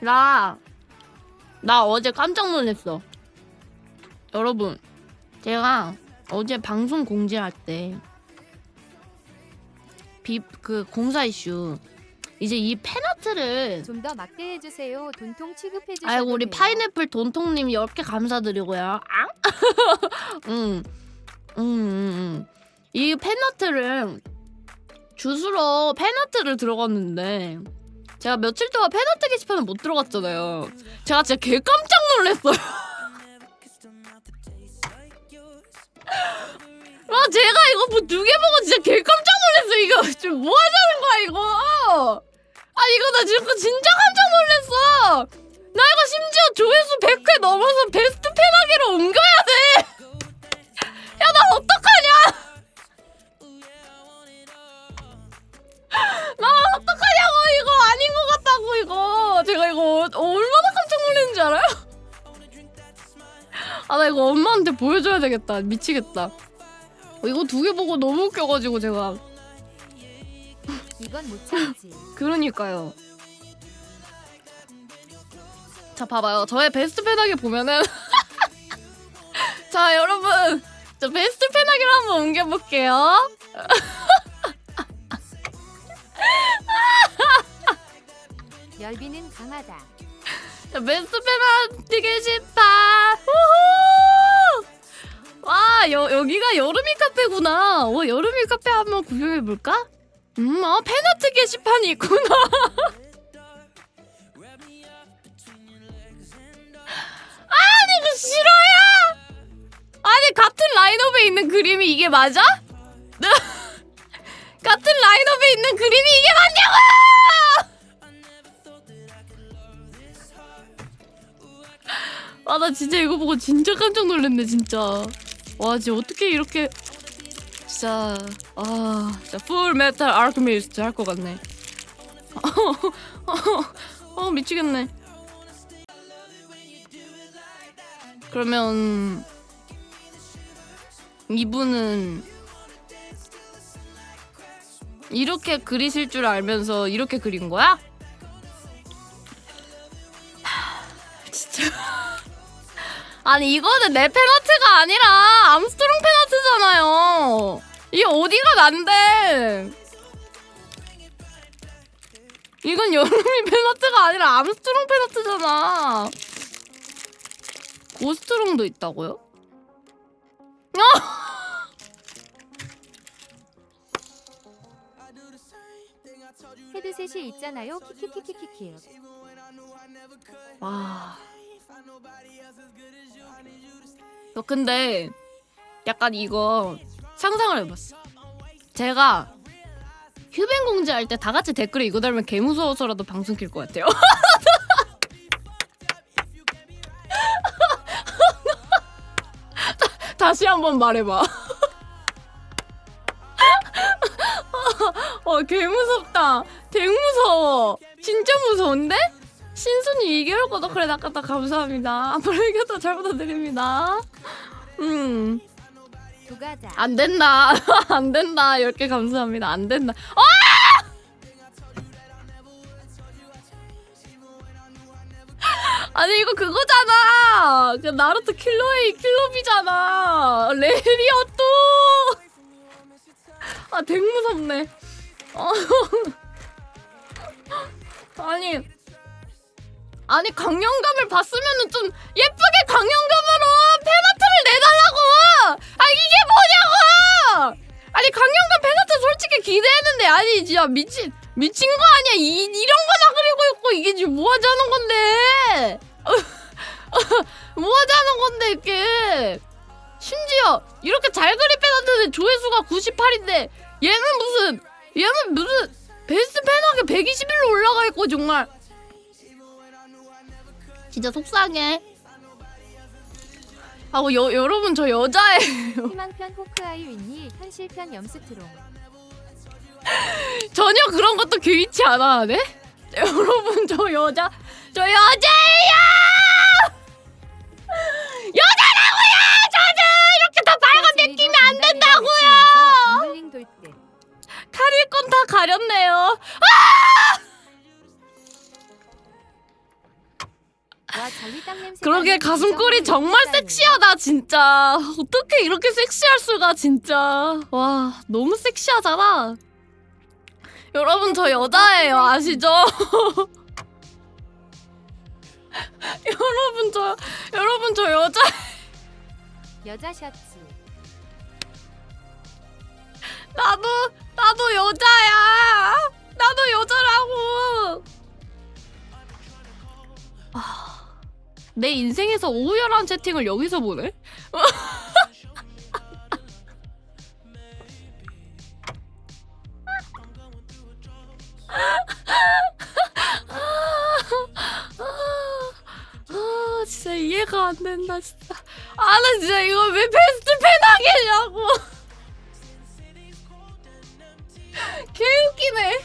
나, 나 어제 깜짝 놀랐어. 여러분, 제가 어제 방송 공지할 때, 비, 그 공사 이슈, 이제 이 팬아트를, 좀 더 막대 해 주세요. 돈통 취급해 주셔도 아이고, 우리. 파인애플 돈통님 10개 감사드리고요. 앙? 음, 음, 음, 음. 이 팬아트를, 주스로 팬아트를 들어갔는데, 제가 며칠 동안 팬아트 게시판을 못 들어갔잖아요. 제가 진짜 개 깜짝 놀랐어요. 아 제가 이거 뭐 두 개 보고 진짜 개 깜짝 놀랐어. 이거 지금 뭐 하자는 거야 이거? 아 이거 나 지금 진짜 깜짝 놀랐어. 나 이거 심지어 조회수 100회 넘어서 베스트 팬하기로 옮겨야 돼. 야 나 어떡하냐? 나 어떡하냐고 이거 같다고 이거 제가 이거 어- 얼마나 깜짝 놀랐는지 알아요? 아 나 이거 엄마한테 보여줘야 되겠다. 미치겠다. 어, 이거 두 개 보고 너무 웃겨가지고 제가. 이건 못 참지. 그러니까요. 자 봐봐요. 저의 베스트 팬하게 보면은 자 여러분. 저 베스트 팬하기로 한번 옮겨볼게요 열비는 강하다. 게시판 우후! 와 여, 여기가 여름이 카페구나 어, 여름이 카페 한번 구경해 볼까? 음, 아, 팬아트 게시판이 있구나 아니 이거 싫어요 아니 같은 라인업에 있는 그림이 이게 맞아? 같은 라인업에 있는 그림이 이게 맞냐고 아 나 진짜 이거 보고 진짜 깜짝 놀랐네 진짜. 와 진짜 어떻게 이렇게 진짜 아 진짜 풀 메탈 아르크미스트 할 것 같네. 어 미치겠네. 그러면 이분은 이렇게 그리실 줄 알면서 이렇게 그린 거야? 하, 진짜 아니 이거는 내 팬아트가 아니라 암스트롱 팬아트잖아요. 이게 어디가 난데? 이건 여름이 팬아트가 아니라 암스트롱 팬아트잖아. 고스트롱도 있다고요? 헤드셋이 있잖아요. 키키키키키키. 와. 너 근데 약간 이거 상상을 해봤어. 제가 휴벤 공지할 때 다 같이 댓글에 이거 달면 개 무서워서라도 방송 킬 것 같아요. 다시 한번 말해봐. 어, 개 무섭다. 개 무서워. 진짜 무서운데? 신순이 이겨올 거다. 그래, 나까다 감사합니다. 이겨도 잘 부탁드립니다. 음. 안 된다. 안 된다. 10개 감사합니다. 안 된다. 아! 아니 이거 그거잖아. 그 나루토 킬러웨이 킬러비잖아. 레리어또. 아, 댕 무섭네. 어. 아니 아니 강연감을 봤으면은 좀 예쁘게 강연감으로 팬아트를 내달라고. 아 이게 뭐냐고. 아니 강연감 팬아트 솔직히 기대했는데 아니 진짜 미친 미친 거 아니야 이 이런 거나 그리고 있고 이게 지금 뭐 하자는 건데. 뭐 하자는 건데 이게. 심지어 이렇게 잘 그린 팬아트는 조회수가 98인데 얘는 무슨 얘는 무슨 베스트 팬하게 121로 올라가 있고 정말 진짜 속상해. 하고 여, 여러분 저 여자예요. 희망편 호크아이 윈니 현실편 염스트롱. 전혀 그런 것도 개의치 않아 네? 여러분 저 여자 저 여자예요. 여자라고요. 저는 이렇게 다 빨간 느끼면 안 된다고요. 덤블링 돌 듯. 가릴 건 다 가렸네요. 그러게 가슴골이 정말. 섹시하다 진짜. 어떻게 이렇게 섹시할 수가 진짜. 와 너무 섹시하잖아. 여러분 저 여자예요 아시죠? 여러분 저 여러분 저 여자. 여자 셔츠. 나도 나도 여자야. 나도 여자라고. 아, 내 인생에서 오열한 채팅을 여기서 보네? 아 진짜 이해가 안 된다 진짜. 아 나 진짜 이거 왜 베스트 팬 하겠냐고. 개웃기네.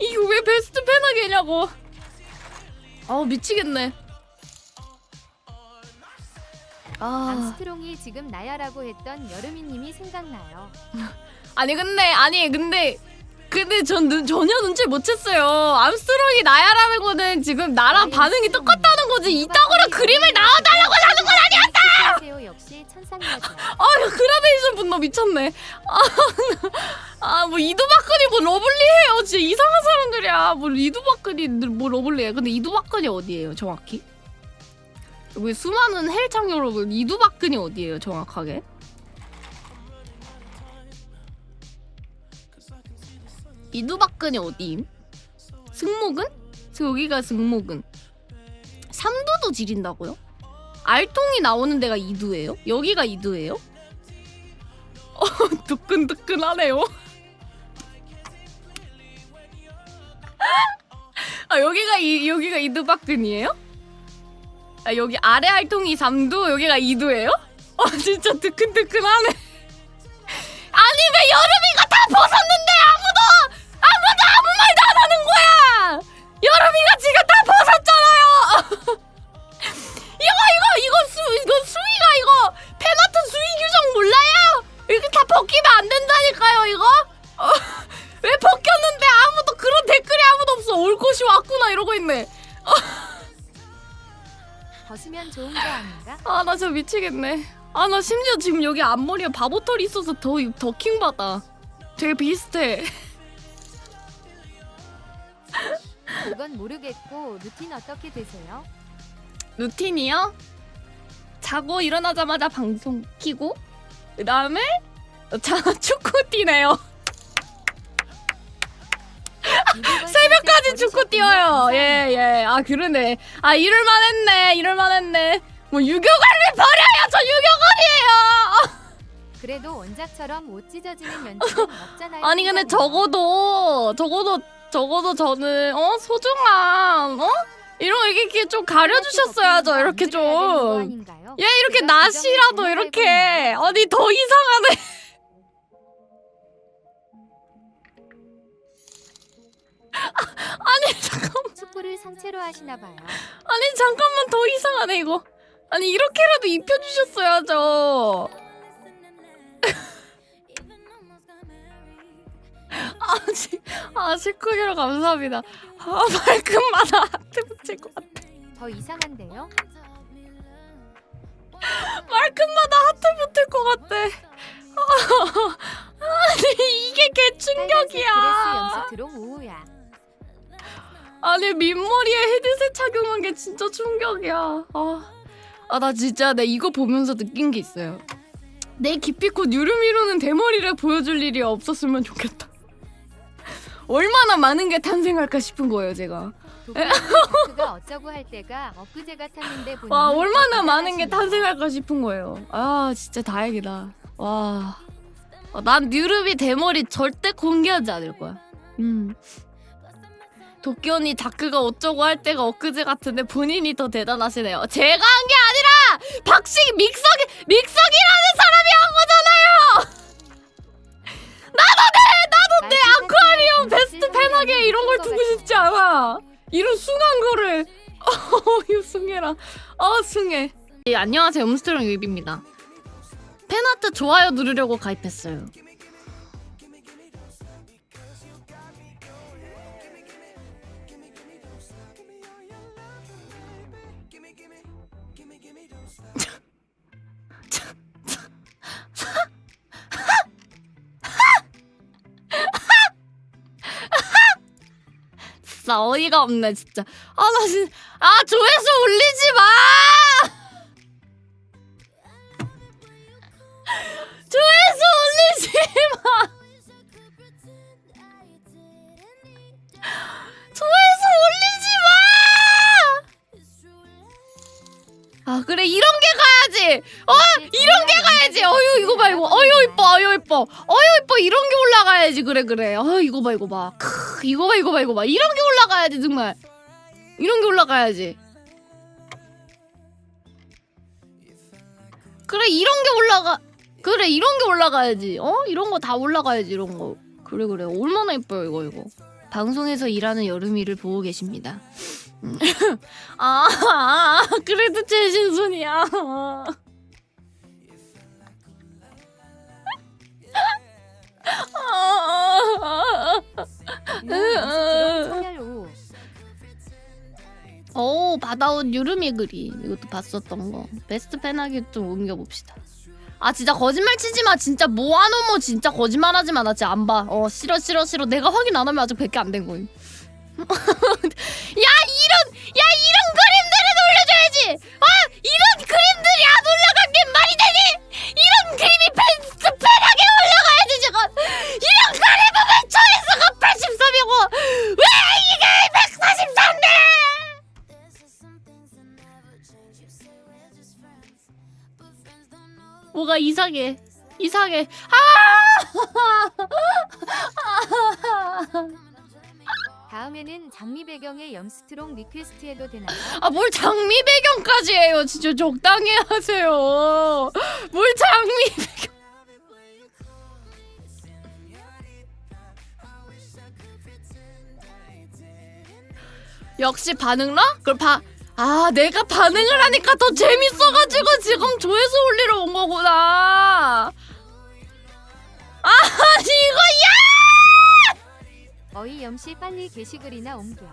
이거 왜 베스트 팬 하겠냐고. 아우 미치겠네 아. 암스트롱이 지금 나야라고 했던 여름이님이 생각나요. 아니 근데 아니 근데 근데 전 눈, 전혀 눈치 못 챘어요. 암스트롱이 나야라는 거는 지금 나랑 반응이 똑같다는 거지. 이따구로 그림을 나와달라고 하는 건 아니었다. 세요. 역시 천상여자. 아 그라데이션 분노 미쳤네. 아뭐 이두박근이 뭐 러블리해요. 진짜 이상한 사람들이야. 뭐 이두박근이 뭐 러블리해. 근데 이두박근이 어디예요 정확히 여기 수많은 헬창 여러분 이두박근이 어디예요 정확하게 이두박근이 어디임 승모근 여기가 승모근 삼두도 지린다고요 알통이 나오는 데가 이두예요? 여기가 이두예요? 어, 뜨끈뜨끈하네요. 아 여기가 이 여기가 이두박근이에요? 아 여기 아래 알통이 3두 여기가 2두예요? 어 진짜 뜨끈뜨끈하네. 아니 왜 여름이가 다 벗었는데 아무도 아무도 아무 말도 안 하는 거야. 여름이가 지금 다 벗었잖아요. 이거 이거 이거 수 이거 수위가 이거 팬아트 수위 규정 몰라요? 이렇게 다 벗기면 안 된다니까요 이거? 어, 왜 벗겼는데 아무도 그런 댓글이 아무도 없어 올 것이 왔구나 이러고 있네 벗으면 좋은 거 아닌가? 아 나 진짜 미치겠네 아 나 심지어 지금 여기 앞머리에 바보털이 있어서 더, 더 킹 받아 되게 비슷해 그건 모르겠고 루틴 어떻게 되세요? 루틴이요? 자고 일어나자마자 방송 키고 그 다음에 자 축구 뛰네요 새벽까지 축구 뛰어요. 예, 예. 아, 그러네. 아, 이럴만 했네. 이럴만 했네. 뭐, 유교관을 버려요! 저 유교관이에요! 그래도 원작처럼 옷 찢어지는 면접은 없잖아요. 아니, 근데 적어도, 적어도, 적어도 저는, 어? 소중한, 어? 이런 거 이렇게 좀 가려주셨어야죠. 이렇게 좀. 얘 이렇게 낫이라도 이렇게. 아니, 더 이상하네. 아니, 잠깐만. 축구를 상체로 하시나 봐요. 아니 잠깐만 더 이상하네 이거 아니 이렇게라도 입혀주셨어야죠 아, 지, 아 식구기로 감사합니다 아 말끝마다 하트 붙일 것 같아 더 이상한데요? 말끝마다 하트 붙을 것 같아 아니 이게 개 빨간색 드레스 충격이야 우우야. 아니 민머리에 헤드셋 착용한 게 진짜 충격이야. 아, 아 나 진짜 내 이거 보면서 느낀 게 있어요. 내 기피코 유르미루는 대머리를 보여줄 일이 없었으면 좋겠다. 얼마나 많은 게 탄생할까 싶은 거예요, 제가. 도쿄가 어쩌고 할 때가 엊그제 같았는데 보니 와, 얼마나 많은 게 탄생할까 싶은 거예요. 아, 진짜 다행이다. 와, 어, 난 유르미 대머리 절대 공개하지 않을 거야. 음. 도끼 언니 다크가 어쩌고 할 때가 엊그제 같은데 본인이 더 대단하시네요. 제가 한 게 아니라 박식 믹석이 믹석이라는 사람이 한 거잖아요. 나도 내 나도 내 아쿠아리움 베스트 팬하게 이런 걸 두고 싶지 않아. 이런 숭한 거를 어휴 숭해라. 어 숭해. 예, 안녕하세요 음스트롱 유입입니다. 팬아트 좋아요 누르려고 가입했어요. 진짜 어이가 없네 진짜. 아 나 진짜 아 조회수 올리지 마! 조회수 올리지 마! 조회수 올리지 마아 그래 이런 어? 이런 게 가야지. 어유 이거 봐 이거. 어유 이뻐 어유 이뻐. 어유 이뻐. 이런 게 올라가야지. 그래 그래. 어 이거 봐 이거 봐. 크, 이거 봐 이거 봐 이거 봐. 이런 게 올라가야지 정말. 이런 게 올라가야지. 그래 이런 게 올라가 그래 이런 게 올라가야지. 어? 이런 거 다 올라가야지 이런 거. 그래 그래. 얼마나 이뻐요 이거 이거 방송에서 일하는 여름이를 보고 계십니다. 음. 아, 아 그래도 최신순이야. 서열 5오 받아온 유르미 그림 이것도 봤었던 거. 베스트 팬하기 좀 옮겨봅시다 아 진짜 거짓말 치지 마. 진짜 뭐하노 진짜 거짓말 하지 마나 진짜 안봐어 싫어 싫어 싫어. 내가 확인 안 하면 아직 100개 안 된 거임. 야 뭐가 이상해. 이상해. 아! 다음에는 장미 배경의 염스트롱 리퀘스트 해도 되나요? 아, 뭘 장미 배경까지 해요. 진짜 적당히 하세요. 뭘 장미 배경. 역시 반응러? 그걸 봐. 아, 내가 반응을 하니까 더 재밌어가지고 지금 조회수 올리러 온 거구나. 아, 이거 야! 어이 염씨 빨리 게시글이나 옮겨.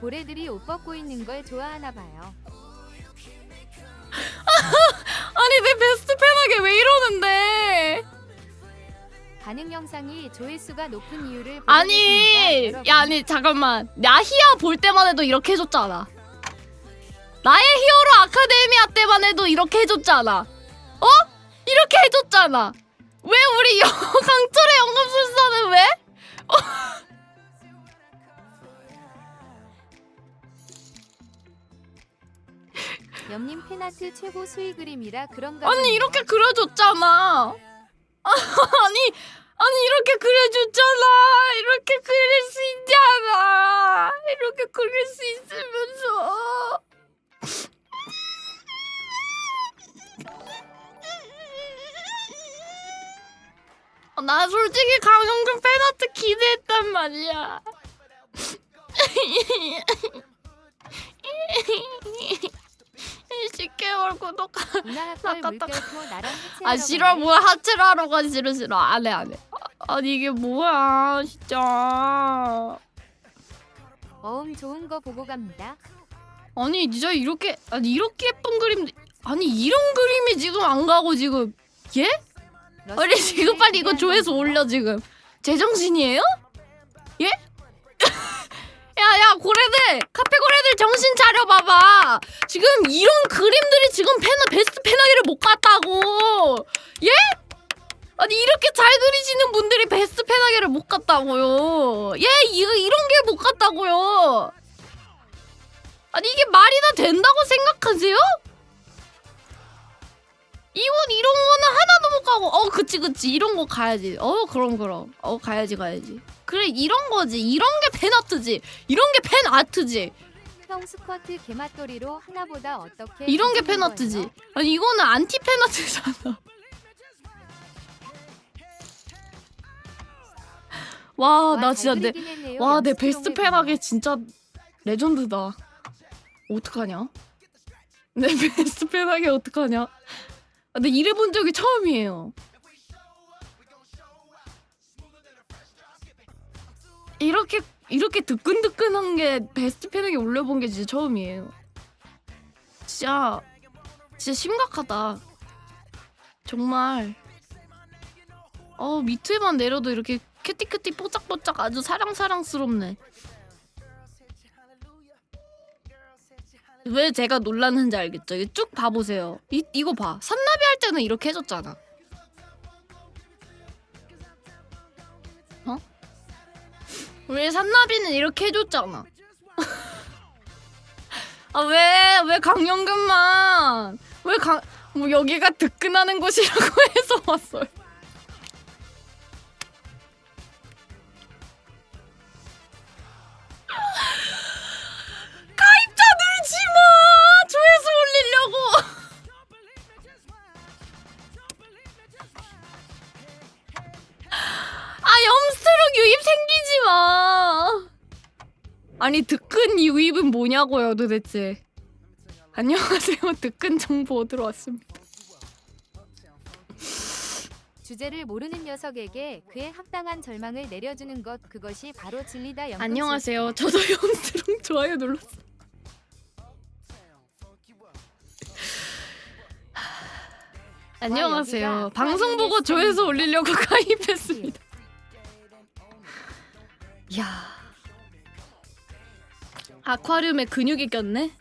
고래들이 옷 벗고 있는 걸 좋아하나 봐요. 아니 내 베스트 팬에게 왜 이러는데? 반응 영상이 조회수가 높은 이유를 아니, 여러분. 야 아니 잠깐만. 야히야 볼 때만 해도 이렇게 해줬잖아. 나의 히어로 아카데미아 때만 해도 이렇게 해줬잖아. 어? 이렇게 해줬잖아. 왜 우리 여- 강철의 연금술사는 왜? 염님 팬아트 최고 수위 그림이라 그런가. 아니 보네요. 이렇게 그려줬잖아. 아니 아니 이렇게 그려줬잖아. 이렇게 그릴 수 있잖아. 이렇게 그릴 수 있으면서. 아, 나 솔직히 강영준 팬아트 기대했단 말이야. 일개월 구독. 해체하러 아 싫어? 뭐야 하체를 하러 가지 싫어 싫어 안해 안해 아, 아니 이게 뭐야 진짜 어음 좋은 거 보고 갑니다. 아니 진짜 이렇게 아니 이렇게 예쁜 그림 아니 이런 그림이 지금 안 가고 지금 예? 아니 지금 빨리 이거 조회수 올려 지금 제정신이에요? 예? 고래들 정신 차려 봐봐. 지금 이런 그림들이 지금 페나 베스트 페나기를 못 갔다고. 예? 아니 이렇게 잘 그리시는 분들이 베스트 페나기를 못 갔다고요. 예 이거 이런 게 못 갔다고요. 아니 이게 말이 다 된다고 생각하세요? 이건 이런 거는 하나도 못 가고. 어 그치 그치. 이런 거 가야지. 어 그럼 그럼. 어 가야지 가야지. 그래 이런 거지. 이런 게 팬아트지. 이런 게 팬아트지 형 스쿼트 개맛돌이로 하나보다 어떻게 이런 게 팬아트지. 거예요? 아니 이거는 안티 팬아트잖아. 와나 와, 진짜 잘내 그리긴 했네요, 와내 염스트롱을 베스트 보면. 팬하게 진짜 레전드다. 어떡하냐? 내 베스트 팬 하게 어떡하냐? 아, 근데 일해본 적이 처음이에요. 이렇게 이렇게 뜨끈뜨끈한 게 베스트 팬에게 올려본 게 진짜 처음이에요 진짜 진짜 심각하다 정말 어 밑에만 내려도 이렇게 캐티캐티 뽀짝뽀짝 아주 사랑사랑스럽네. 왜 제가 놀랐는지 알겠죠? 이쭉 봐보세요. 이 이거 봐. 산나비 할 때는 이렇게 해줬잖아. 왜 산나비는 이렇게 해줬잖아. 아 왜 왜 강연금만 왜 강 뭐 여기가 득근하는 곳이라고 해서 왔어요. 뭐냐고요 도대체. 안녕하세요 득근 정보 들어왔습니다. 주제를 모르는 녀석에게 그에 합당한 절망을 내려주는 것 그것이 바로 진리다 연금 안녕하세요. 저도 염스트럭 좋아요 눌렀어. 안녕하세요. 방송 보고 조회수 올리려고 가입했습니다. 야. 아쿠아리움에 근육이 꼈네.